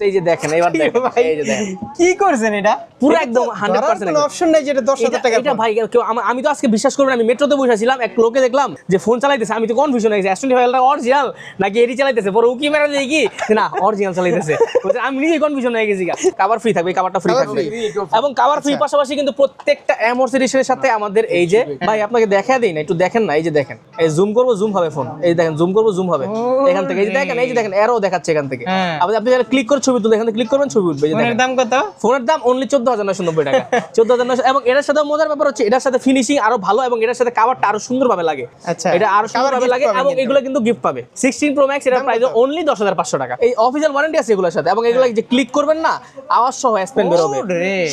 এই যে দেখেন এবার দেখেন এই যে দেখেন। কি করছেন এটা? পুরো একদম 100% কোনো অপশন নাই যেটা 10000 টাকা এটা ভাই কেউ আমি তো আজকে বিশ্বাস করবেন আমি মেট্রোতে বসেছিলাম এক লোকে দেখলাম যে ফোন চালাইতেছে আমি তো কনফিউশন হয়ে গেছি অ্যাস্টনি ফাইলটা অরিজিনাল নাকি এডি চালাইতেছে? পরে উকি মেরা দেই কি? না অরিজিনাল চালাইতেছে। বলছে, আমি নিজেই কনফিউশন হয়ে গেছি কাভার ফ্রি থাকবে কাভারটা ফ্রি থাকবে। এবং কাভার ফ্রি পাশাপাশি কিন্তু প্রত্যেকটা সিরিজের সাথে আমাদের এই যে ভাই আপনাকে দেখা দেই না একটু দেখেন না এই যে দেখেন। এই জুম করব জুম হবে ফোন এই দেখেন জুম করব জুম হবে। এখান থেকে এই যে দেখেন এই যে দেখেন এরও দেখাচ্ছে এখান থেকে। হ্যাঁ। আপনি আপনি ক্লিক করে ছবি তুলে এখান ক্লিক করবেন ছবি উঠবে ফোনের দাম কত? ফোনের দাম অনলি চোদ্দ হাজার নয়শো নব্বই টাকা। চোদ্দ হাজার নয়শো এবং এটার সাথে মজার ব্যাপার হচ্ছে এটার সাথে ফিনিশিং আরও ভালো এবং এটার সাথে কাভারটা আরও সুন্দর ভাবে লাগে। আচ্ছা। এটা আরও সুন্দর ভাবে লাগে এবং এগুলো কিন্তু গিফট পাবে। সিক্সটিন প্রো ম্যাক্স এটার প্রাইস অনলি দশ হাজার পাঁচশো টাকা। এই অফিসিয়াল ওয়ারেন্টি আছে এগুলোর সাথে এবং এগুলো যে ক্লিক করবেন না আওয়াজ সহ স্পেন বের হবে।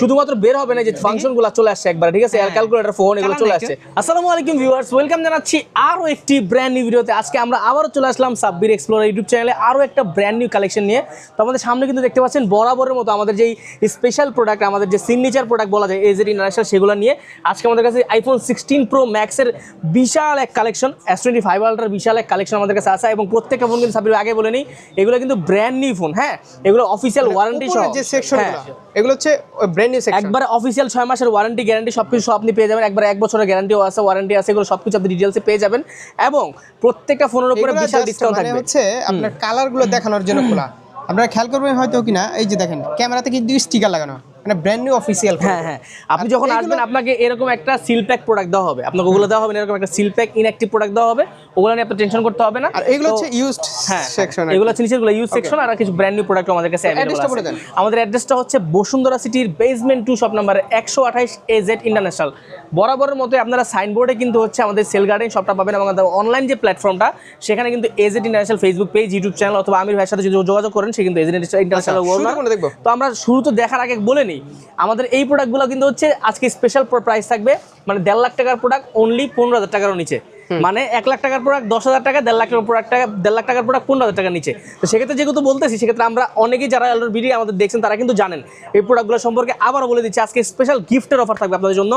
শুধুমাত্র বের হবে না যে ফাংশনগুলো চলে আসছে একবার ঠিক আছে? এয়ার ক্যালকুলেটর ফোন এগুলো চলে আসছে। আসসালামু আলাইকুম ভিউয়ার্স ওয়েলকাম জানাচ্ছি আরও একটি ব্র্যান্ড নিউ ভিডিওতে আজকে আমরা আবারও চলে আসলাম সাব্বির এক্সপ্লোরার ইউটিউব চ্যানেলে আরও একটা ব্র্যান্ড নিউ কালেকশন নিয়ে। তো আমাদের সামনে কিন্তু দেখতে পাচ্ছেন বরাবরের মতো আমাদের যেই স্পেশাল প্রোডাক্ট আমাদের যে সিগনেচার প্রোডাক্ট বলা যায় এজেড ইন্টারন্যাশনাল সেগুলো নিয়ে আজকে আমাদের কাছে আইফোন সিক্সটিন প্রো ম্যাক্সের বিশাল এক কালেকশন এস টোয়েন্টি ফাইভ আল্ট্রার বিশাল এক কালেকশন আমাদের কাছে আসা এবং প্রত্যেকটা ফোন কিন্তু সাব্বির আগে বলে নিই এগুলো কিন্তু ব্র্যান্ড নিউ ফোন হ্যাঁ? এগুলো অফিসিয়াল ওয়ারেন্টি সহ যে সেকশন হ্যাঁ। এগুলো হচ্ছে ব্র্যান্ড নিউ সেকশন একবার অফিসিয়াল ছয় মাসের ওয়ারেন্টি গ্যারান্টি সবকিছু সব আপনি পেয়ে যাবেন একবার এক বছরের গ্যারান্টিও আছে ওয়ারেন্টি আছে এগুলো সব কিছু আপনি ডিটেলসে পেয়ে যাবেন। এবং প্রত্যেকটা ফোনের উপরে বিশাল ডিসকাউন্ট মানে থাকবে। হচ্ছে আপনার কালারগুলো দেখানোর জন্য খোলা। আপনারা খেয়াল করবেন হয়তো কিনা এই যে দেখেন ক্যামেরাতে কিন্তু স্টিকার লাগানো। মানে ব্র্যান্ড নিউ অফিসিয়াল হ্যাঁ হ্যাঁ। আপনি যখন আসবেন আপনাকে এরকম একটা সিল প্যাক প্রোডাক্ট দেওয়া হবে। আপনাকে ওগুলো দেওয়া হবে এরকম একটা সিল প্যাক ইনঅ্যাক্টিভ প্রোডাক্ট দেওয়া হবে। ওগুলো নিয়ে আপনার টেনশন করতে হবে না। আর এগুলো হচ্ছে ইউজড হ্যাঁ সেকশন এগুলো হচ্ছে নিচেরগুলো ইউজ সেকশন আর কিছু ব্র্যান্ড নিউ প্রোডাক্ট আমাদের কাছে অ্যাভেলেবল অ্যাড্রেসটা বলে আছে। দেন। আমাদের অ্যাড্রেসটা হচ্ছে বসুন্ধরা সিটির বেসমেন্ট টু শপ নাম্বার একশো আঠাইশ এ জেড ইন্টারন্যাশনাল বরাবরের মতো আপনারা সাইনবোর্ডে কিন্তু হচ্ছে আমাদের সেল গার্ডেন শপটা পাবেন এবং আমাদের অনলাইন যে প্ল্যাটফর্মটা সেখানে কিন্তু AZ international Facebook page YouTube channel অথবা আমির ভাইয়ের সাথে যদি যোগাযোগ করেন সে কিন্তু এজেড ইন্টারন্যাশনাল আচ্ছা, দেখব? তো আমরা শুরু তো দেখার আগে বলে নিই আমাদের এই প্রোডাক্টগুলো কিন্তু হচ্ছে আজকে স্পেশাল প্রাইস থাকবে মানে দেড় লাখ টাকার প্রোডাক্ট অনলি পনেরো হাজার টাকারও নিচে। মানে এক লাখ টাকার প্রোডাক্ট দশ হাজার টাকা দেড় লাখ টাকার প্রোডাক্ট টাকা দেড় লাখ টাকার প্রোডাক্ট পনেরো হাজার টাকার নিচে। তো সেক্ষেত্রে যেহেতু বলতেছি সেক্ষেত্রে আমরা অনেকেই যারা অলরেডি আমাদের দেখছেন তারা কিন্তু জানেন। এই প্রোডাক্টগুলো সম্পর্কে আবারও বলে দিচ্ছি আজকে স্পেশাল গিফটের অফার থাকবে আপনাদের জন্য।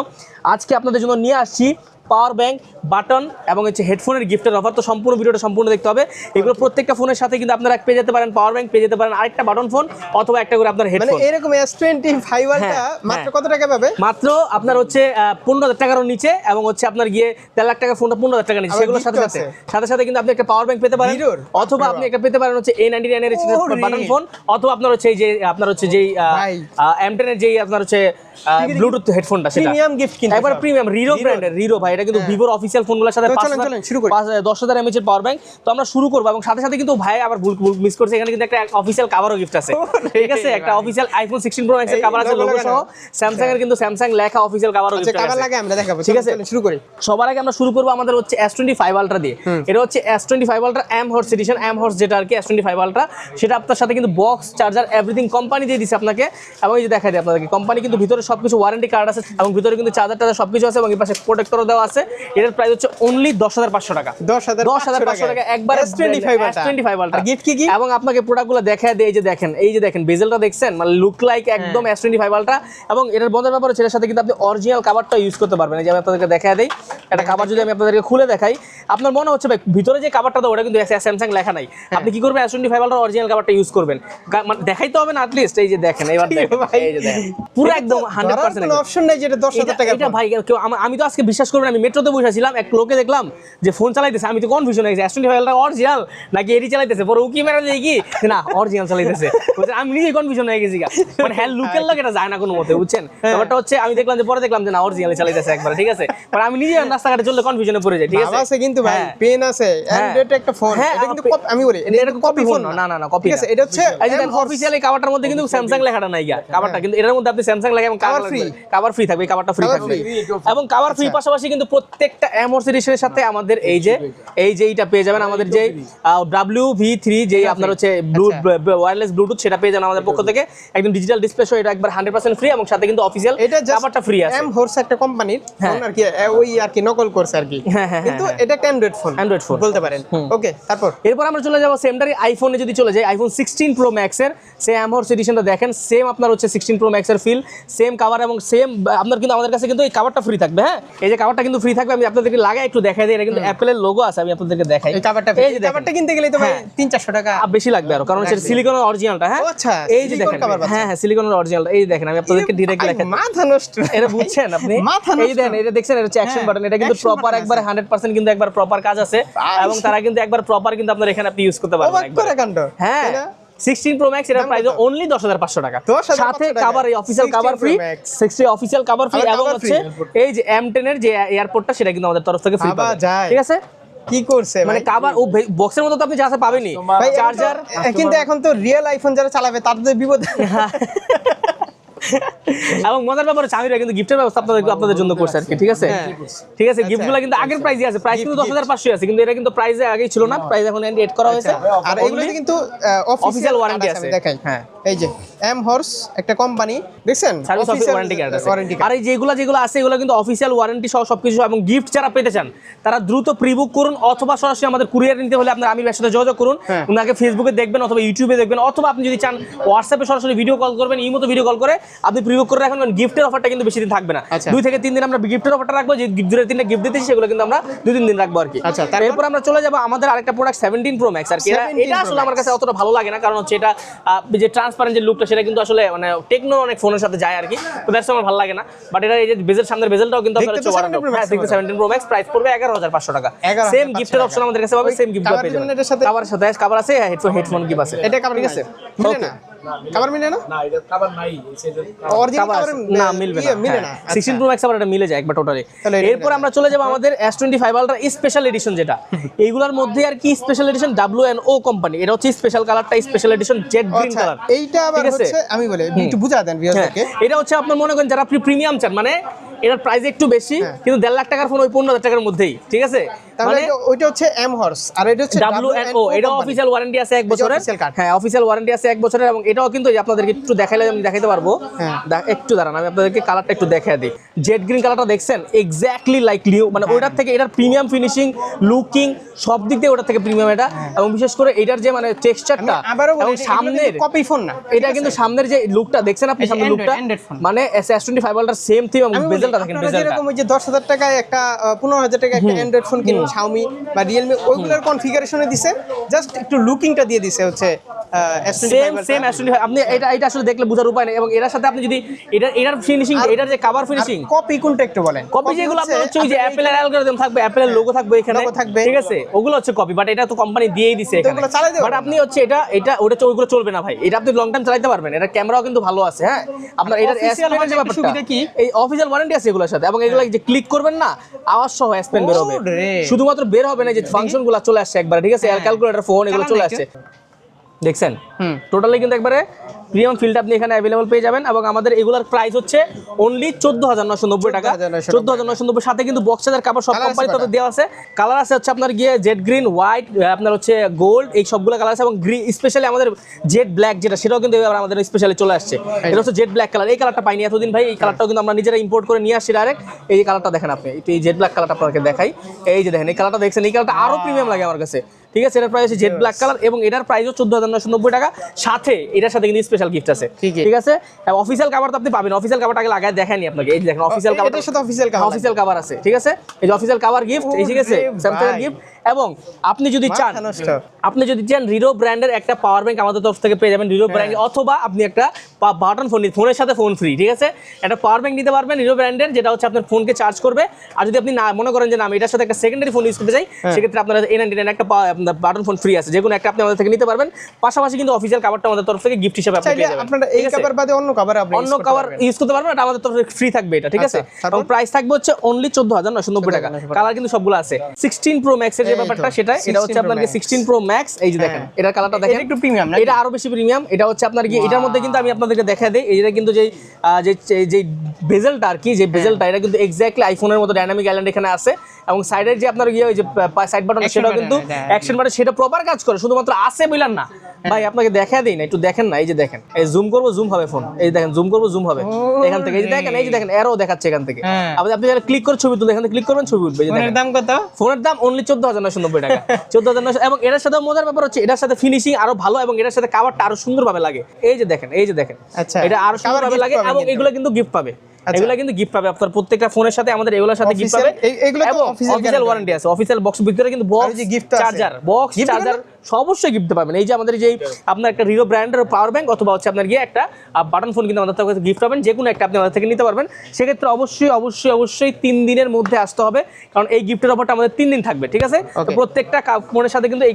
আজকে আপনাদের জন্য নিয়ে আসছি পাওয়ার ব্যাঙ্ক বাটন এবং হচ্ছে হেডফোনের গিফটের অফার। তো সম্পূর্ণ ভিডিওটা সম্পূর্ণ দেখতে হবে। এগুলো প্রত্যেকটা ফোনের সাথে কিন্তু আপনারা পেয়ে যেতে পারেন পাওয়ার ব্যাঙ্ক পেয়ে যেতে পারেন আরেকটা বাটন ফোন অথবা একটা করে আপনার মানে হেডফোন। এরকম S25 আলটা হ্যাঁ, মাত্র। কত টাকা পাবে? মাত্র আপনার হচ্ছে পনেরো হাজার টাকারও নিচে এবং হচ্ছে আপনার গিয়ে দেড় লাখ টাকা ফোনটা পনেরো হাজার টাকা নিচে। সেগুলোর সাথে সাথে সাথে সাথে কিন্তু আপনি একটা পাওয়ার ব্যাংক পেতে পারেন? অথবা আপনি একটা পেতে পারেন হচ্ছে এ নাইনটি নাইনের বাটন ফোন অথবা আপনার হচ্ছে এই যে আপনার হচ্ছে যেই ভাই। এম টেনের যেই আপনার হচ্ছে ব্লুটুথ হেডফোনটা সেটা। প্রিমিয়াম গিফট কিন্তু একবার প্রিমিয়াম রিরো ব্র্যান্ডের রিরো ভাই। এটা কিন্তু ভিভোর অফিসিয়াল ফোনগুলোর সাথে। দশ হাজার এমএচ এর পাওয়ার ব্যাংক তো আমরা শুরু করব এবং সাথে সাথে কিন্তু ভাই আবার ভুল মিস করছে। এখানে কিন্তু একটা অফিসিয়াল কাভারও গিফট আছে। ঠিক আছে? একটা অফিসিয়াল আইফোন সিক্সটিন প্রো ম্যাক্সের কাভার আছে লোগো সহ স্যামসাং এর কিন্তু স্যামসাং লেখা অফিসিয়াল কাভারও গিফট কাভার আছে। লাগে আমরা দেখাবো। ঠিক। আছে? শুরু করি। সবার আগে আমরা শুরু করব আমাদের হচ্ছে এস টোয়েন্টি ফাইভ আলট্রা দিয়ে। এটা হচ্ছে S twenty five ultra M horse edition M horse যেটা আর কি এস টোয়েন্টি ফাইভ আলট্রা সেটা আপনার সাথে কিন্তু বক্স চার্জার এভরিথিং কোম্পানি দিয়ে দিচ্ছে আপনাকে। এবং এই যে দেখা যায় আপনাদেরকে কোম্পানি কিন্তু ভিতরে সবকিছু ওয়ারেন্টি কার্ড আছে এবং ভিতরে কিন্তু চার্জার টার্জার সবকিছু আছে এবং এই পাশে প্রোটেক্টরও দেওয়া আছে এটার প্রাইস হচ্ছে অনলি দশ হাজার পাঁচশো টাকা। দশ হাজার দশ হাজার পাঁচশো টাকা একবার S25 টোয়েন্টি ফাইভ আলট্রা আর কি কি? এবং আপনাকে প্রোডাক্টগুলো দেখা দেয় এই যে দেখেন এই যে দেখেন বেজেলটা দেখছেন? মানে লুক লাইক একদম এস টোয়েন্টি ফাইভ আলট্রা এবং এটার মজার ব্যাপার হচ্ছে এর সাথে কিন্তু আপনি অরিজিনাল কাভারটা ইউজ করতে পারবেন। এই যে আমি আপনাদেরকে দেখা দেই একটা কাভার যদি আমি আপনাদেরকে খুলে দেখাই আপনার মনে হচ্ছে ভাই ভিতরে যে কাভারটা দেয় ওটা কিন্তু স্যামসাং লেখা নাই। আপনি কি করবেন S twenty five ultra original কাভারটা use করবেন মানে দেখাইতে হবে না অ্যাটলিস্ট এই যে দেখেন এবার দেখেন ভাই। এই যে দেখেন। পুরো একদম হান্ড্রেড পার্সেন্ট অপশন নাই যেটা দশ হাজার টাকা এটা ভাই কেউ আমি তো আজকে বিশ্বাস করবেন আমি মেট্রোতে বসেছিলাম এক লোকে দেখলাম যে ফোন চালাইতেছে। আমি তো কনফিউশন হয়ে গেছি অ্যাস্টন ফাইলটা অরিজিনাল নাকি এডি চালাইতেছে? পরে উকি মেরা দেই কি? না অরিজিনাল চালাইতেছে। আমি নিজেই কনফিউশন হয়ে গেছি মানে হ্যাঁ লুকের লাগে এটা যায় না কোনো মতে বুঝছেন? ব্যাপারটা হচ্ছে আমি দেখলাম যে পরে দেখলাম যে না অরিজিনাল চালাইতেছে একবার ঠিক আছে? মানে আমি নিজে রাস্তাঘাটে চললে কনফিউশনে পড়ে যাই ঠিক আছে? আছে কিন্তু ভাই হ্যাঁ। পেন আছে অ্যান্ড্রয়েড একটা ফোন হ্যাঁ, এটা কিন্তু আমি বলি এটা এটা কপি ফোন না না। না কপি ঠিক আছে এটা হচ্ছে অফিসিয়াল কাভারটার মধ্যে কিন্তু স্যামসাং লেখাটা নাই গিয়া কাভারটা কিন্তু এটার মধ্যে আপনি স্যামসাং লেখা এবং কাভার ফ্রি কাভার ফ্রি থাকবে কাভারটা ফ্রি থাকবে। এবং কাভার ফ্রি পাশাপাশি কিন্তু প্রত্যেকটা অ্যামোর সিরিজের সাথে আমাদের এই যে এই যে এইটা পেয়ে যাবেন আমাদের যে ডাব্লিউ ভি থ্রি যে আপনার হচ্ছে ব্লু ওয়্যারলেস ব্লুটুথ সেটা পেয়ে যাবেন আমাদের পক্ষ থেকে। একদম ডিজিটাল ডিসপ্লে সহ এটা একবার হান্ড্রেড পার্সেন্ট ফ্রি এবং সাথে কিন্তু অফিসিয়াল এটা কাভারটা ফ্রি আছে। এম হোর্স একটা কোম্পানির ফোন আর কি ওই আর কি নকল করছে আর কি। হ্যাঁ, হ্যাঁ, কিন্তু হ্যাঁ, এটা একটা অ্যান্ড্রয়েড ফোন Android phone। বলতে পারেন। ওকে তারপর? এরপর আমরা চলে যাব সেমটারই আইফোনে যদি চলে যাই আইফোন সিক্সটিন প্রো ম্যাক্সের সে অ্যামহর্স এডিশনটা দেখেন সেম আপনার হচ্ছে সিক্সটিন প্রো ম্যাক্সের ফিল সেম সেম কাভার এবং সেম আপনার কিন্তু আমাদের কাছে কিন্তু এই কাভারটা ফ্রি থাকবে হ্যাঁ? এই যে কাভারটা কিন্তু ফ্রি থাকবে আমি আপনাদেরকে লাগাই একটু দেখাই দিই। এটা কিন্তু অ্যাপেলের লোগো আছে আমি আপনাদেরকে দেখাই। এই কাভারটা এই যে। কাভারটা কিনতে গেলে তো ভাই হ্যাঁ। তিন চারশো টাকা আ, বেশি লাগবে আরও কারণ হচ্ছে সিলিকনের অরিজিনালটা হ্যাঁ? আচ্ছা, এই যে দেখেন। হ্যাঁ হ্যাঁ সিলিকনের অরিজিনালটা এই দেখেন আমি আপনাদেরকে ভাই, দেখাই। মাথা নষ্ট। এটা বুঝছেন আপনি? মাথা নষ্ট। এই। দেখেন এটা দেখছেন এটা হচ্ছে অ্যাকশন হ্যাঁ, বাটন এটা কিন্তু প্রপার একবার আছে। 100% কিন্তু একবার প্রপার কাজ আছে। এবং তারা কিন্তু একবার প্রপার কিন্তু আপনার এখানে আপনি ইউজ করতে পারবেন একবার। করে কাণ্ড। হ্যাঁ? 16 প্রো ম্যাক্স এটার প্রাইস অনলি 10500 টাকা। 10,500 সাথে। কভার এই official cover free Max। 60 official cover free এবং হচ্ছে এই যে M10 এর যে এয়ারপোর্টটা সেটা কিন্তু আমাদের তরফ থেকে ফ্রি পাবে ঠিক আছে? কি করছে মানে কাবার কভার ও বক্সের মতো তো আপনি যা আছে পাবেনই। চার্জার কিন্তু এখন তো রিয়েল আইফোন যারা চালাবে তাদের বিপদ। এবং মজার ব্যাপার হচ্ছে আমিরা কিন্তু গিফটের ব্যবস্থা আপনাদের আপনাদের জন্য করছে আর কি ঠিক আছে? হ্যাঁ। ঠিক আছে গিফটগুলো কিন্তু আগের প্রাইসে আছে প্রাইস কিন্তু দশ হাজার পাঁচশো আছে কিন্তু এটা কিন্তু প্রাইসে আগেই ছিল না প্রাইস এখন এড করা হয়েছে। আর এগুলো কিন্তু অফিসিয়াল ওয়ারেন্টি। আছে দেখাই হ্যাঁ। এই যে এম হর্স একটা কোম্পানি দেখছেন? সার্ভিস অফিস ওয়ারেন্টি কার্ড আছে। আর এই যেগুলো যেগুলো আছে এগুলো কিন্তু অফিসিয়াল ওয়ারেন্টি সহ সবকিছু এবং গিফট যারা পেতে চান তারা দ্রুত প্রিবুক করুন অথবা সরাসরি আমাদের কুরিয়ার নিতে হলে আপনার আমির সাথে যোগাযোগ করুন। হ্যাঁ। উনাকে ফেসবুকে দেখবেন অথবা ইউটিউবে দেখবেন অথবা আপনি যদি চান হোয়াটসঅ্যাপে সরাসরি ভিডিও কল করবেন এই মতো ভিডিও কল করে আপনি প্রিবুক করে রাখবেন গিফটের অফারটা কিন্তু বেশি দিন থাকবে না। আচ্ছা। দুই থেকে তিন দিন আমরা গিফটের অফারটা রাখব যে দুই তিনটা গিফট দিতেছি সেগুলো কিন্তু আমরা দুই তিন দিন রাখব আর কি আচ্ছা, তারপর? আমরা চলে যাব আমাদের আরেকটা প্রোডাক্ট সেভেন্টিন প্রো ম্যাক্স আর কি এটা- 17 এটা Pro আসলে আমার কাছে অতটা ভালো লাগে না কারণ হচ্ছে এটা যে ট্রান্সপারেন্ট যে লুকটা সেটা কিন্তু আসলে মানে টেকনো অনেক ফোনের সাথে যায় আর কি। তো দ্যাটস আমার ভালো লাগে না। বাট এটা এই যে বেজের সামনের বেজেলটাও কিন্তু আপনার হচ্ছে তো 17 Pro Max হ্যাঁ দেখতে 17 প্রো ম্যাক্স প্রাইস পড়বে 11500 টাকা। 11,500 সেম গিফটের অপশন আমাদের কাছে পাবে সেম গিফট পাবে পেয়ে যাবেন সাথে? কভার সাথে কভার আছে হেডফোন হেডফোন গিফট আছে। এটা কভার ঠিক আছে। ওকে না। কাভার মিলে না? না এটা খাবার নাই অরিজিনাল কাভার কাভার না মিলবে না। মিলে না। হ্যাঁ, 16 প্রো ম্যাক্স আবার এটা মিলে যায় একবার টোটালি এরপর আমরা চলে যাব আমাদের S25 আলট্রা স্পেশাল এডিশন যেটা। এইগুলোর মধ্যে আর কি স্পেশাল এডিশন ও কোম্পানি এটা হচ্ছে স্পেশাল কালারটা special edition jade green colour এইটা আবার হচ্ছে আমি বলি একটু বুঝা দেন ভিউয়ারদেরকে এটা হচ্ছে আপনার মনে করেন যারা আপনি প্রিমিয়াম চান মানে এটার প্রাইস একটু বেশি হ্যাঁ। কিন্তু দেড় লাখ টাকার ফোন ওই পনেরো হাজার টাকার মধ্যেই ঠিক আছে? তাহলে মানে ওইটা হচ্ছে এম হর্স আর এটা হচ্ছে ডাব্লিউ এন ও এটা অফিসিয়াল ওয়ারেন্টি আছে এক বছরের। হ্যাঁ অফিসিয়াল ওয়ারেন্টি আছে এক বছরের এবং এটাও কিন্তু এই আপনাদেরকে একটু দেখাইলে আমি দেখাইতে পারব। হ্যাঁ। একটু দাঁড়ান আমি আপনাদেরকে কালারটা একটু দেখাই দিই। জেড গ্রিন কালারটা দেখছেন? এক্স্যাক্টলি লাইক লিও মানে হ্যাঁ। ওটার থেকে এটার প্রিমিয়াম ফিনিশিং লুকিং সব দিক দিয়ে ওটার থেকে প্রিমিয়াম এটা। এবং বিশেষ করে এটার যে মানে টেক্সচারটা। এবং সামনের কপি ফোন না। এটা কিন্তু সামনের যে লুকটা দেখছেন আপনি সামনের লুকটা। মানে S twenty five ultra same theme এবং দেখেন যেরকম ওই যে দশ হাজার টাকায় একটা পনেরো হাজার টাকা একটা অ্যান্ড্রয়েড ফোন কিনুন শাওমি বা রিয়েলমি ওইগুলোর কনফিগারেশনে দিছে। জাস্ট একটু লুকিংটা দিয়ে দিছে হচ্ছে সেম সেম আপনি এটা এটা আসলে দেখলে বোঝার উপায় নেই। এবং এটার সাথে আপনি যদি এটার এটার ফিনিশিং এটার যে কাভার ফিনিশিং কপি কোনটা একটু বলেন? কপি যেগুলো আপনার হচ্ছে ওই যে অ্যাপেলের অ্যালগরিদম থাকবে অ্যাপেলের লোগো থাকবে এখানে। থাকবে। ঠিক আছে? ওগুলো হচ্ছে কপি বাট এটা তো কোম্পানি দিয়েই দিছে এখানে। ওগুলো বাট আপনি হচ্ছে এটা এটা ওটা তো ওইগুলো চলবে না ভাই। এটা আপনি লং টাইম চালাতে পারবেন। এটা ক্যামেরাও কিন্তু ভালো আছে হ্যাঁ? আপনার এটার ব্যাপারটা। সুবিধা কি? এই অফিশিয়াল ওয়ারেন্টি আছে এগুলোর সাথে। এবং এগুলো যে ক্লিক করবেন না আওয়াজ সহ স্পেন বের হবে। শুধুমাত্র বের হবে না যে ফাংশনগুলো চলে আসছে একবার ঠিক আছে? ক্যালকুলেটর ফোন এগুলো চলে আসছে। দেখছেন? হুম। টোটালি কিন্তু একবারে প্রিমিয়াম ফিল্ড আপনি এখানে অ্যাভেলেবল পেয়ে যাবেন এবং আমাদের এগুলার প্রাইস হচ্ছে অনলি চোদ্দ হাজার নশো নব্বই টাকা। 14,990 চোদ্দ হাজার নশো নব্বই সাথে কিন্তু বক্স চার্জার কাপড় সব কোম্পানি তরফে দেওয়া আছে। কালার আছে হচ্ছে আপনার গিয়ে জেড গ্রিন হোয়াইট আপনার হচ্ছে গোল্ড এই সবগুলো কালার আছে এবং গ্রিন স্পেশালি আমাদের জেড ব্ল্যাক যেটা সেটাও কিন্তু এবার আমাদের স্পেশালি চলে আসছে। এটা হচ্ছে জেড ব্ল্যাক কালার এই কালারটা পাইনি এতদিন ভাই এই কালারটাও কিন্তু আমরা নিজেরা ইম্পোর্ট করে নিয়ে আসছি ডাইরেক্ট এই কালারটা দেখেন আপনি এই জেড ব্ল্যাক কালারটা আপনাকে দেখাই। এই যে দেখেন এই কালারটা দেখছেন এই কালারটা আরও প্রিমিয়াম লাগে আমার কাছে। ঠিক আছে এটার প্রাইস হচ্ছে জেড ব্ল্যাক কালার এবং এটার প্রাইসও চোদ্দ হাজার নশো নব্বই টাকা। সাথে এটার সাথে কিন্তু স্পেশাল গিফট আছে। ঠিক আছে? অফিসিয়াল কাভার তো আপনি পাবেন। অফিসিয়াল কাভারটা আগে লাগায় দেখানি আপনাকে। এই দেখেন অফিসিয়াল কাভার সাথে অফিসিয়াল কাভার অফিসিয়াল কাভার আছে। ঠিক আছে? এই যে অফিসিয়াল কাভার গিফট এই ঠিক আছে? স্যামসাং গিফট এবং আপনি যদি চান আপনি যদি চান রিরো ব্র্যান্ডের একটা পাওয়ার ব্যাংক আমাদের তরফ থেকে পেয়ে যাবেন। রিরো ব্র্যান্ড অথবা আপনি একটা বাটন ফোন ফোনের সাথে ফোন ফ্রি ঠিক আছে? একটা পাওয়ার ব্যাংক নিতে পারবেন রিরো ব্র্যান্ডের যেটা হচ্ছে আপনার ফোনকে চার্জ করবে। আর যদি আপনি না মনে করেন যে না আমি এটার সাথে একটা সেকেন্ডারি ফোন ইউজ করতে চাই সেক্ষেত্রে আপনার এ নাইনটি একটা বাটন ফোন ফ্রি আছে। যে কোনো একটা আপনি আমাদের থেকে নিতে পারবেন। পাশাপাশি কিন্তু অফিসিয়াল কাভারটা আমাদের তরফ থেকে গিফট হিসেবে আপনি পেয়ে যাবেন। আপনারা এই কাভার বাদে অন্য কাভার আপনি অন্য কাভার ইউজ করতে পারবেন এটা আমাদের তরফ থেকে ফ্রি থাকবে এটা ঠিক আছে? আচ্ছা, এবং প্রাইস থাকবে হচ্ছে অনলি চোদ্দ হাজার নশো নব্বই টাকা। কালার কিন্তু সবগুলো আছে। সিক্সটিন প্রো ম্যাক্স এর যে ব্যাপারটা সেটা এটা হচ্ছে 16 আপনার Max। সিক্সটিন প্রো ম্যাক্স এই যে দেখেন এটার কালারটা দেখেন। এটা একটু প্রিমিয়াম না এটা আরও বেশি প্রিমিয়াম এটা হচ্ছে আপনার কি এটার মধ্যে কিন্তু আমি আপনাদেরকে দেখা দিই এটা কিন্তু যে যে যে বেজেলটা আর কি যে বেজেলটা এটা কিন্তু এক্স্যাক্টলি আইফোনের মতো ডাইনামিক আইল্যান্ড এখানে আছে। এবং সাইডের যে আপনার ইয়ে ওই যে সাইড বাটন সেটাও কিন্তু এটা- অ্যাকশন বাটন সেটা প্রপার কাজ করে শুধুমাত্র আছে বললেন না। ভাই আপনাকে দেখা দিই না একটু দেখেন না এই যে দেখেন এই জুম করব জুম হবে ফোন এই দেখেন জুম করব জুম হবে। এখান থেকে এই যে দেখেন এই যে দেখেন এরো দেখাচ্ছে এখান থেকে। হ্যাঁ। আপনি আপনি ক্লিক করে ছবি তুলে এখান থেকে ক্লিক করবেন ছবি উঠবে ফোনের দাম কত? ফোনের দাম অনলি চোদ্দ হাজার নয়শো নব্বই টাকা। চোদ্দ হাজার নয়শো এবং এটার সাথে মজার ব্যাপার হচ্ছে এটার সাথে ফিনিশিং আরও ভালো এবং এটার সাথে কাভারটা আরও সুন্দরভাবে লাগে। এই যে দেখেন এই যে দেখেন। আচ্ছা, এটা আরও সুন্দরভাবে লাগে এবং এগুলো কিন্তু গিফট পাবে। এগুলো কিন্তু গিফট পাবে আপনার প্রত্যেকটা ফোনের সাথে আমাদের এগুলোর সাথে গিফট পাবে এগুলো অফিসিয়াল। ওয়ারেন্টি আছে অফিসিয়াল বক্স ভিতরে কিন্তু বক্স আছে। চার্জার বক্স চার্জার অবশ্যই গিফট পাবেন। এই যে আমাদের যে আপনার একটা রিও ব্র্যান্ডের পাওয়ার ব্যাংক অথবা হচ্ছে আপনার গিয়ে একটা বাটন ফোন কিন্তু আমাদের থেকে গিফট পাবেন। যে কোনো একটা আপনি আমাদের থেকে নিতে পারবেন। সেক্ষেত্রে অবশ্যই অবশ্যই অবশ্যই তিন দিনের মধ্যে আসতে হবে। কারণ এই গিফটের অফারটা আমাদের তিন দিন থাকবে ঠিক আছে? প্রত্যেকটা ফোনের সাথে কিন্তু এই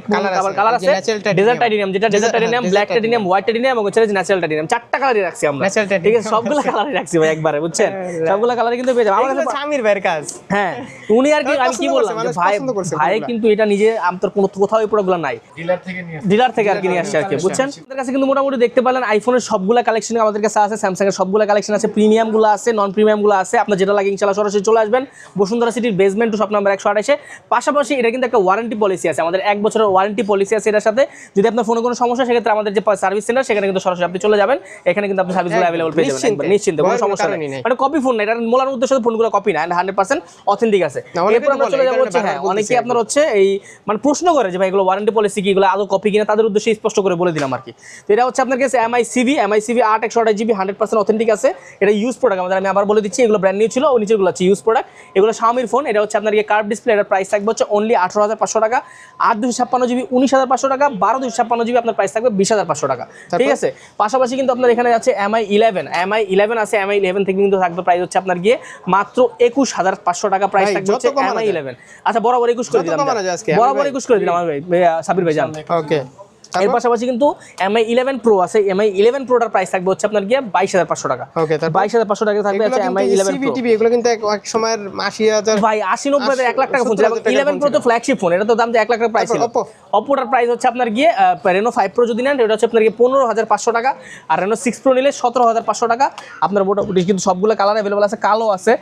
কালার আছে। ডেজার্ট টাইটেনিয়াম যেটা desert titanium black titanium white titanium এবং হচ্ছে ন্যাচারাল টাইটেনিয়াম চারটা কালারই রাখছি আমরা। ঠিক আছে। সবগুলো কালারই রাখছি ভাই একবারে বুঝছেন? সবগুলো কালারই কিন্তু পেয়ে যাবেন। আমার কাছে ভাইয়ের কাজ। হ্যাঁ উনি আর কি আমি কি বললাম ভাই ভাই কিন্তু এটা নিজে আমার কোনো কোথাও এই প্রোডাক্টগুলো নাই। ডিলার থেকে নিয়ে ডিলার থেকে আর কি নিয়ে আসছে আর কি বুঝছেন? আমাদের কাছে কিন্তু মোটামুটি দেখতে পেলেন আইফোনের সবগুলা কালেকশন আমাদের কাছে আছে স্যামসাং এর সবগুলা কালেকশন আছে প্রিমিয়ামগুলো আছে নন প্রিমিয়ামগুলো আছে। আপনার যেটা লাগে ইনশাল্লাহ সরাসরি চলে আসবেন। বসুন্ধরা সিটির বেসমেন্ট টু শপ নাম্বার একশো আঠাশে। পাশাপাশি এটা কিন্তু একটা ওয়ারেন্টি পলিসি আছে। আমাদের এক বছরের ওয়ারেন্টি পলিসি আছে এটার সাথে। যদি আপনার ফোনে কোনো সমস্যা সেক্ষেত্রে আমাদের যে সার্ভিস সেন্টার সেখানে কিন্তু সরাসরি আপনি চলে যাবেন। এখানে কিন্তু আপনি সার্ভিসগুলো অ্যাভেলেবল পেয়ে যাবেন। নিশ্চিন্তে। কোনো সমস্যা নেই। মানে কপি ফোন না এটা মোলার উদ্দেশ্য ফোনগুলো কপি না হান্ড্রেড পার্সেন্ট অথেন্টিক আছে। এরপর আমরা চলে যাব হচ্ছে হ্যাঁ বারবার অনেকে আপনার হচ্ছে এই মানে প্রশ্ন করে যে ভাই এগুলো ওয়ারেন্টি পলিসি কি এগুলো আদৌ কপি কিনা তাদের উদ্দেশ্যে স্পষ্ট করে বলে দিলাম আর কি। তো এটা হচ্ছে আপনার কাছে এমআই সিভি এমআই সিভি আট একশো আঠাশ জিবি হান্ড্রেড পার্সেন্ট অথেন্টিক আছে। এটা ইউজ প্রোডাক্ট আমাদের আমি আবার বলে দিচ্ছি এগুলো ব্র্যান্ড নিউ ছিল ও নিচেরগুলো হচ্ছে ইউজ প্রোডাক্ট এগুলো শাওমির ফোন এটা হচ্ছে আপনার কার্ভ ডিসপ্লে এটার প্রাইস থাকবে হচ্ছে অনলি আঠারো হাজার পাঁচশো টাকা। আট দুশো ছাপ্পান্ন জিবি উনিশ হাজার পাঁচশো টাকা বারো দুশো ছাপ্পান্ন জিবি আপনার প্রাইস থাকবে বিশ হাজার পাঁচশো টাকা। ঠিক আছে? পাশাপাশি কিন্তু আপনার এখানে আছে এমআই ইলেভেন এমআই ইলেভেন আছে এমআই ইলেভেন থেকে কিন্তু থাকবে প্রাইস হচ্ছে আপনার গিয়ে মাত্র একুশ হাজার পাঁচশো টাকা প্রাইস থাকবে হচ্ছে এমআই ইলেভেন আচ্ছা বরাবর একুশ করে দিলাম বরাবর একুশ করে দিলাম ভাই, সাবির ভাই জান ওকে। এর পাশাপাশি কিন্তু এমআই ইলেভেন প্রো আছে। এমআই ইলেভেন প্রোটার প্রাইস থাকবে হচ্ছে আপনার গিয়ে বাইশ হাজার পাঁচশো টাকা। ওকে বাইশ হাজার পাঁচশো টাকা থাকবে হচ্ছে এমআই ইলেভেন সিভিটিভি এগুলো কিন্তু এক সময়ের আশি হাজার ভাই আশি নব্বই এক লাখ টাকা ফোন ছিল 70,000 টাকা ইলেভেন প্রো তো ফ্ল্যাগশিপ ফোন এটা তো দাম যে এক লাখ টাকা প্রাইস ছিল। Oppo? অপোটার প্রাইস হচ্ছে আপনার গিয়ে রেনো ফাইভ প্রো যদি নেন এটা হচ্ছে আপনার গিয়ে পনেরো হাজার পাঁচশো টাকা। আর রেনো সিক্স প্রো নিলে সতেরো হাজার পাঁচশো টাকা। আপনার মোটামুটি কিন্তু সবগুলো কালার অ্যাভেলেবল আছে কালো আছে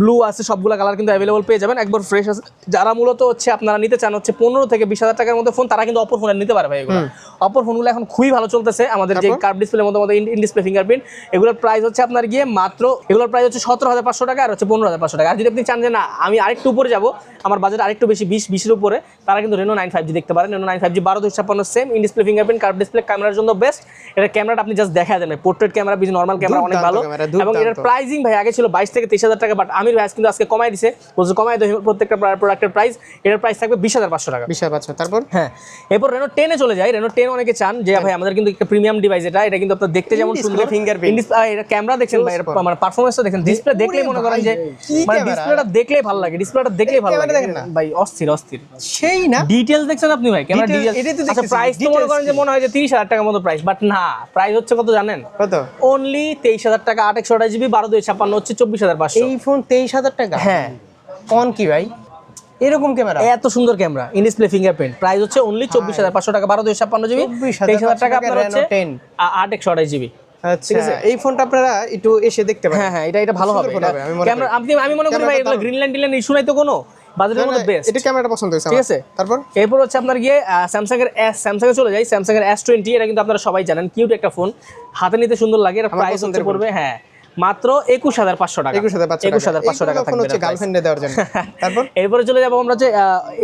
ব্লু আছে সবগুলো কালার কিন্তু অ্যাভেলেবল পেয়ে যাবেন। একবার ফ্রেশ আছে। যারা মূলত হচ্ছে আপনারা নিতে চান হচ্ছে পনেরো থেকে বিশ হাজার টাকার মধ্যে ফোন তারা কিন্তু অপর ফোনে নিতে পারবে এগুলো। অপর ফোনগুলো এখন খুবই ভালো চলতেছে। আমাদের যে? কার্ভ ডিসপ্লের মধ্যে মধ্যে ইন ডিসপ্লে ফিঙ্গারপ্রিন্ট এগুলোর প্রাইস হচ্ছে আপনার গিয়ে মাত্র এগুলোর প্রাইস হচ্ছে সতেরো হাজার পাঁচশো টাকা আর হচ্ছে পনেরো হাজার পাঁচশো টাকা। আর যদি আপনি চান যে না আমি আরেকটু উপরে যাব আমার বাজেট আরেকটু বেশি বিশ বিশের উপরে তারা কিন্তু রেনো নাইন ফাইভ জি দেখতে পারেন। রেনো নাইন ফাইভ জি বারো দুই ছাপ্পান্ন same in display fingerprint curve display ক্যামেরার জন্য বেস্ট এটা ক্যামেরাটা আপনি জাস্ট দেখা দেন পোর্ট্রেট ক্যামেরা বেশি নর্মাল ক্যামেরা অনেক ভালো। এবং এটার প্রাইসিং ভাই আগে ছিল বাইশ থেকে তেইশ হাজার টাকা বাট আমির ভাই কিন্তু আজকে কমাই দিছে। বলছে কমাই দেয় প্রত্যেকটা প্রোডাক্টের প্রাইস এটার প্রাইস থাকবে বিশ হাজার পাঁচশো টাকা। বিশ হাজার পাঁচশো তারপর? হ্যাঁ এরপর রেনো টেনে চলে যায়। রেনো টেন অনেকে চান যে ভাই আমাদের কিন্তু একটা প্রিমিয়াম ডিভাইস এটা এটা কিন্তু আপনার দেখতে যেমন সুন্দর। In-display- এটা ক্যামেরা দেখছেন ভাই মানে পারফরমেন্সটা দেখেন ডিসপ্লে দেখলেই মনে করেন যে মানে ডিসপ্লেটা দেখলেই ভালো লাগে ডিসপ্লেটা দেখলেই ভালো লাগে। ভাই অস্থির অস্থির। সেই না? ডিটেলস দেখছেন আপনি ভাই ক্যামেরা ডিটেলস এটাই তো আচ্ছা দেখতেছি, প্রাইস তো মনে করেন যে মনে হয় যে তিরিশ হাজার টাকার মতো প্রাইস বাট না প্রাইস হচ্ছে কত জানেন? কত? অনলি তেইশ হাজার টাকা আট একশো আঠাশ জিবি বারো দুই ছাপ্পান্ন হচ্ছে চব্বিশ হাজার পাঁচশো। এই ফোন তেইশ হাজার টাকা? হ্যাঁ। কোন কি ভাই? এরকম ক্যামেরা এত সুন্দর camera in display fingerprint price হচ্ছে অনলি চব্বিশ হাজার পাঁচশো টাকা বারো দুই ছাপ্পান্ন জিবি 24,500 তেইশ হাজার টাকা আপনার হচ্ছে আট একশো আঠাশ জিবি আচ্ছা এই ফোনটা আপনারা একটু এসে দেখতে পারেন। হ্যাঁ হ্যাঁ এটা এটা ভালো হবে ক্যামেরা আপনি আমি মনে করি ভাই এগুলো গ্রিনল্যান্ড টিল্যান্ড ইস্যু নাই তো কোনো বাজারের মধ্যে বেস্ট এটা ক্যামেরাটা পছন্দ হয়েছে ঠিক আছে? তারপর? এরপর হচ্ছে আপনার গিয়ে স্যামসাং এর এস স্যামসাং এ চলে যাই স্যামসাং এর এস টোয়েন্টি এটা কিন্তু আপনারা সবাই জানেন কিউট একটা ফোন হাতে নিতে সুন্দর লাগে এর আমার প্রাইস হচ্ছে পড়বে হ্যাঁ। মাত্র একুশ হাজার পাঁচশো টাকা। একুশ হাজার একুশ হাজার পাঁচশো টাকা থাকবে গার্লফ্রেন্ডে দেওয়ার জন্য। তারপর? এরপরে চলে যাব আমরা যে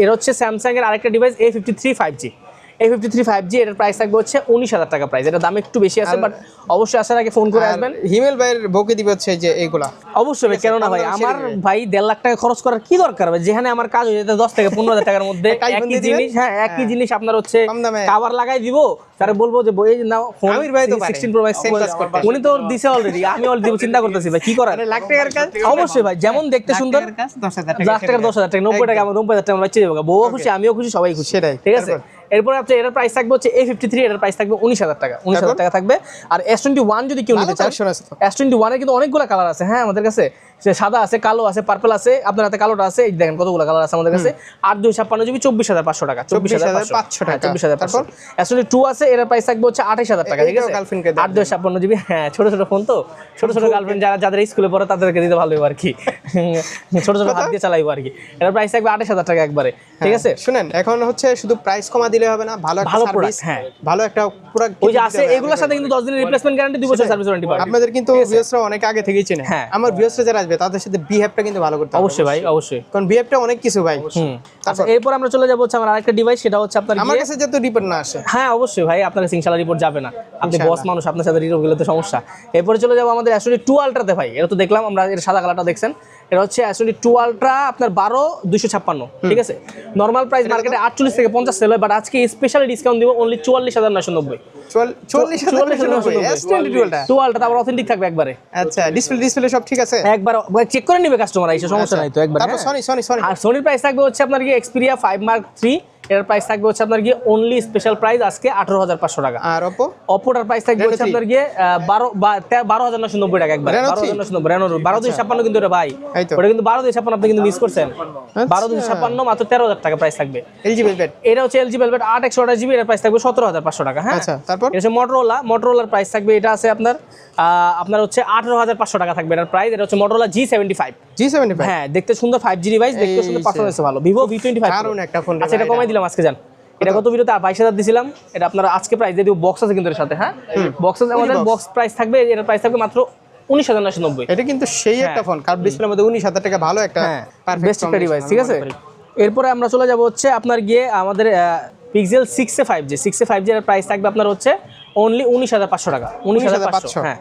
এর হচ্ছে স্যামসাং এর আরেকটা device A fifty three five G A fifty three five G এটার প্রাইস থাকবে হচ্ছে উনিশ হাজার টাকা প্রাইস এটা দাম একটু বেশি আছে বাট অবশ্যই আসার আগে ফোন করে আসবেন। হিমেল ভাইয়ের বউকে দিবে হচ্ছে যে এইগুলা। অবশ্যই ভাই, কেন না ভাই আমার ভাই দেড় লাখ টাকা খরচ করার কি দরকার ভাই? যেখানে আমার কাজ হয়ে যেতে দশ থেকে পনেরো হাজার টাকার মধ্যে একই জিনিস হ্যাঁ একই জিনিস আপনার হচ্ছে। কাভার লাগাই দিব তারে বলব যে বই নাও ফোন ভাই তো পারে। Sixteen pro max. উনি তো দিছে অলরেডি আমি অলরেডি দিব চিন্তা করতেছি ভাই কি করার? লাখ টাকার কাজ? অবশ্যই ভাই যেমন দেখতে সুন্দর। লাখ টাকার কাজ দশ হাজার লাখ টাকার দশ হাজার টাকা নব্বই টাকা আমার নব্বই হাজার টাকা বাচ্চা যাব বউ খুশি আমিও খুশি সবাই খুশি। সেটাই। ঠিক আছে? এরপর আপনার এটার প্রাইস থাকবে হচ্ছে এ ফিফটি থ্রি এটার প্রাইস থাকবে উনিশ হাজার টাকা। উনিশ হাজার টাকা থাকবে। আর এস টোয়েন্টি ওয়ান যদি কেউ নিতে চান। এস টোয়েন্টি ওয়ানের কিন্তু অনেকগুলো কালার আছে হ্যাঁ আমাদের কাছে? সে সাদা আছে কালো আছে পার্পল আছে আপনার হাতে কালোটা আছে এই দেখেন কতগুলো কালার আছে আমাদের কাছে? আট দুই ছাপ্পান্ন জিবি চব্বিশ হাজার পাঁচশো টাকা চব্বিশ হাজার 24,500 টাকা। চব্বিশ হাজার পাঁচশো। তারপর? টু আছে এটার প্রাইস থাকবে হচ্ছে আঠাশ হাজার টাকা ঠিক আছে? আট দুই ছাপ্পান্ন জিবি হ্যাঁ ছোট ছোট ফোন তো। ছোট ছোট গার্লফ্রেন্ড যারা যাদের স্কুলে পড়ে তাদেরকে দিতে ভালো আর কি। ছোট ছোট হাত দিয়ে চালাইবো আর কি। এটার প্রাইস থাকবে আঠাশ হাজার টাকা একবারে ঠিক আছে? শুনেন এখন হচ্ছে শুধু প্রাইস কমা দিলে হবে না ভালো ভালো product, হ্যাঁ। ভালো একটা প্রোডাক্ট ওই যে আছে এগুলোর সাথে কিন্তু দশ দিনের রিপ্লেসমেন্ট গ্যারান্টি দুই বছর সার্ভিস ওয়ারেন্টি পাবে আপনাদের কিন্তু ভিউয়ার্সরা অনেক আগে থেকেই চেনে। হ্যাঁ। আমার ভিউয়ার্সরা যারা আসবে তাদের সাথে বিহেভটা কিন্তু ভালো করতে হবে অবশ্যই ভাই অবশ্যই। কারণ বিহেভটা অনেক কিছু ভাই। আচ্ছা এরপর আমরা চলে যাব হচ্ছে আমার আরেকটা ডিভাইস সেটা হচ্ছে আপনার আমার কাছে যত রিপোর্ট না আসে। হ্যাঁ অবশ্যই ভাই আপনার কাছে ইনশাল্লাহ রিপোর্ট যাবে না। আপনি বস মানুষ আপনার সাথে রিপোর্ট গেলে তো সমস্যা। এরপরে চলে যাব আমাদের অ্যাসোডি টু আলট্রাতে ভাই এটা তো দেখলাম আমরা এর সাদা কালারটা দেখছেন। এটা হচ্ছে অ্যাসোডি টু আলট্রা আপনার বারো দুশো ছাপ্পান্ন। ঠিক আছে? নর্মাল প্রাইস মার্কেটে আটচল্লিশ থেকে পঞ্চাশ সেল হয় বাট আজকে স্পেশালি ডিসকাউন্ট দিব অনলি চুয়াল্লিশ হাজার নশো নব্বই। চুয়াল- চল্লিশ হাজার নব্বই, S22 টা। তারপর অথেন্টিক থাকবে একবারে। আচ্ছা ডিসপ্লে ডিসপ্লে সব ঠিক আছে? একবার চেক করে নিবে কাস্টমার এসে সমস্যা নাই তো একবার তারপর সনি সরি সনি আর সোনির প্রাইস থাকবে হচ্ছে আপনার কি এক্সপিরিয়া ফাইভ মার্ক থ্রি এর প্রাইস থাকবে হচ্ছে আপনার কি অনলি স্পেশাল প্রাইস আজকে আঠারো হাজার পাঁচশো টাকা। আর ওপো অপোটার প্রাইস থাকবে হচ্ছে আপনার গিয়ে বারো বারো হাজার নশো নব্বই টাকা একবার। বারো হাজার নশো নব্বই রেনো বারো দুই ছাপ্পান্ন কিন্তু এটা ভাই। ওটা কিন্তু বারো দুই ছাপ্পান্ন আপনি কিন্তু মিস করছেন। বারো দুই ছাপ্পান্ন মাত্র তেরো হাজার টাকা প্রাইস থাকবে। এলজি বেলভেট এটা হচ্ছে এলজি ভেলভেট আট একশো আঠাশ জিবি এর প্রাইস থাকবে সতেরো হাজার পাঁচশো টাকা হ্যাঁ? আচ্ছা তারপর? এটা হচ্ছে মোটরোলা মোটরোলার প্রাইস থাকবে এটা আছে আপনার আপনার হচ্ছে আঠারো হাজার পাঁচশো টাকা থাকবে এটার প্রাইস এটা হচ্ছে Motorola G seventy five G seventy five হ্যাঁ দেখতে সুন্দর ফাইভ জি ডিভাইস দেখতে সুন্দর। পারফরমেন্স ভালো। ভিভো ভি টোয়েন্টি ফাইভ একটা ফোন আচ্ছা এটা কমাই দিলাম আজকে যান এটা কত ভিডিওতে? বাইশ হাজার দিছিলাম। এটা আপনারা আজকে প্রাইস দিয়ে দিব। বক্স আছে কিন্তু এর সাথে হ্যাঁ? বক্স আছে আমাদের বক্স প্রাইস থাকবে এর প্রাইস থাকবে মাত্র উনিশ হাজার নশো নব্বই। এটা কিন্তু সেই একটা ফোন কার্ভ ডিসপ্লের মধ্যে উনিশ হাজার টাকা ভালো একটা হ্যাঁ। বেস্ট একটা ডিভাইস ঠিক আছে? এরপরে আমরা চলে যাব হচ্ছে আপনার গিয়ে আমাদের পিক্সেল সিক্সে ফাইভ জি সিক্সে ফাইভ জি এর প্রাইস থাকবে আপনার হচ্ছে অনলি উনিশ হাজার পাঁচশো টাকা। উনিশ হাজার পাঁচশো হ্যাঁ।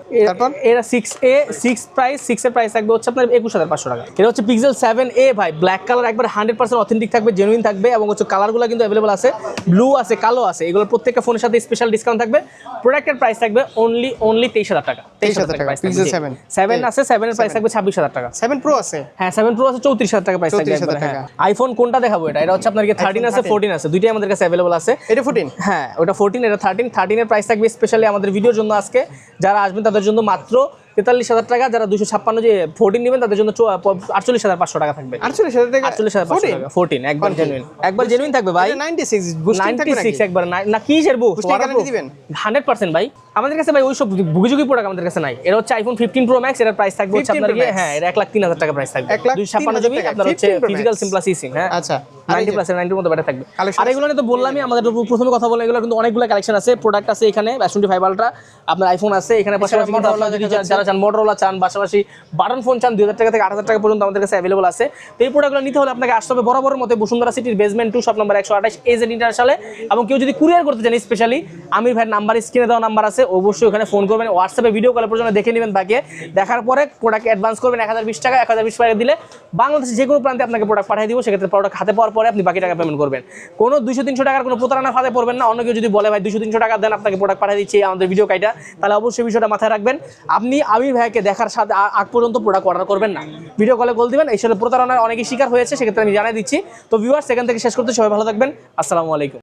এরা six A six price price থাকবে হচ্ছে আপনার একুশ হাজার পাঁচশো টাকা। এটা হচ্ছে পিক্সেল সেভেন এ ভাই ব্ল্যাক কালার একবার হান্ড্রেড পার্সেন্ট অথেন্টিক থাকবে জেনুইন থাকবে এবং হচ্ছে কালারগুলো কিন্তু অ্যাভেলেবল আছে। ব্লু আছে কালো আছে এগুলো প্রত্যেকটা ফোনের সাথে স্পেশাল ডিসকাউন্ট থাকবে। প্রোডাক্টের প্রাইস থাকবে অনলি অনলি তেইশ হাজার টাকা। 23,000 টাকা, Pixel 7 সেভেন আছে সেভেনের প্রাইস থাকবে ছাব্বিশ হাজার টাকা। সেভেন প্রো আছে। হ্যাঁ সেভেন প্রো আছে চৌত্রিশ হাজার টাকা প্রাইস থাকবে 34,000 হ্যাঁ। আইফোন কোনটা দেখাবো এটা? এটা হচ্ছে আপনার থার্টিন আছে 13 ফোরটিন আছে দুইটাই আমাদের কাছে অ্যাভেলেবল আছে। এটা ফুটিন হ্যাঁ ওটা ফোরটিন এটা থার্টিন থার্টিনের প্রাইস থাকবে স্পেশালি আমাদের ভিডিওর জন্য আজকে যারা আসবেন তাদের জন্য মাত্র তেতাল্লিশ হাজার টাকা যারা দুশো ছাপ্পান্ন যে ফোরটিন নেবেন তাদের জন্য আটচল্লিশ হাজার পাঁচশো টাকা থাকবে। আটচল্লিশ হাজার টাকা আটচল্লিশ হাজার পাঁচশো টাকা ফোরটিন একবার জেনুইন একবার জেনুইন থাকবে ভাই। নাইনটি সিক্স নাইনটি সিক্স একবার না দিবেন? হান্ড্রেড পার্সেন্ট ভাই। আমাদের কাছে ভাই ওই সব প্রোডাক্ট আমাদের কাছে নাই। এটা হচ্ছে আইফোন ফিফটিন প্রো ম্যাক্স এটার প্রাইস থাকবে হচ্ছে আপনার হ্যাঁ এটা এক লাখ তিন হাজার টাকা প্রাইস থাকবে। এক লাখ দুই ছাপ্পান্ন জিবি আপনার হচ্ছে 15 Pro Max। Physical SIM plus SIM হ্যাঁ? আচ্ছা। নাইনটি প্লাস নাইনটির মধ্যে ব্যাটারি থাকবে। আর এগুলো তো বললামই আমাদের প্রথমে কথা বলে এগুলো কিন্তু অনেকগুলো কালেকশন আছে প্রোডাক্ট আছে এখানে টোয়েন্টি ফাইভ আলট্রা আপনার আইফোন আছে এখানে পাশাপাশি যারা চান মোটরোলা চান, পাশাপাশি বাটন ফোন চান, দুই হাজার টাকা থেকে আট হাজার টাকা পর্যন্ত আমাদের কাছে অ্যাভেলেবল আছে। তো এই প্রোডাক্টগুলো নিতে হলে আপনাকে আসতে হবে বরাবরের মতো বসুন্ধরা সিটির বেসমেন্ট টু শপ নাম্বার একশো আঠাশ এজেন্ট ইন্টারন্যাশনালে এবং কেউ যদি কুরিয়ার করতে চান স্পেশালি আমির ভাইয়ের নাম্বার স্ক্রিনে দেওয়া নাম্বার আছে, অবশ্যই ওখানে ফোন করবেন হোয়াটসঅ্যাপে ভিডিও কলের পর্যন্ত দেখে নেবেন তাকে দেখার পরে প্রোডাক্ট অ্যাডভান্স করবেন এক হাজার বিশ টাকা এক হাজার বিশ টাকা দিলে বাংলাদেশের যে কোনো প্রান্তে আপনাকে প্রোডাক্ট পাঠিয়ে দিব, সেক্ষেত্রে প্রোডাক্ট হাতে পাওয়ার পরে আপনি বাকি টাকা পেমেন্ট করবেন। কোনো দুশো তিনশো টাকার কোনো প্রতারণা ফাঁদে পড়বেন না, অন্য কেউ যদি বলে, ভাই দুশো তিনশো টাকা দেন, আপনাকে প্রোডাক্ট পাঠিয়ে দিচ্ছি আমাদের ভিডিও কাইটা তাহলে অবশ্যই বিষয়টা মাথায় রাখবেন। আপনি আমির ভাইকে দেখার সাথে আগ পর্যন্ত প্রোডাক্ট অর্ডার করবেন না। ভিডিও কলে বল দিবেন এই সব প্রতারণার অনেকেই শিকার হয়েছে, সেক্ষেত্রে আমি জানিয়ে দিচ্ছি। তো ভিউয়ার সেখান থেকে শেষ করতে সবাই ভালো থাকবেন। আসসালামু আলাইকুম।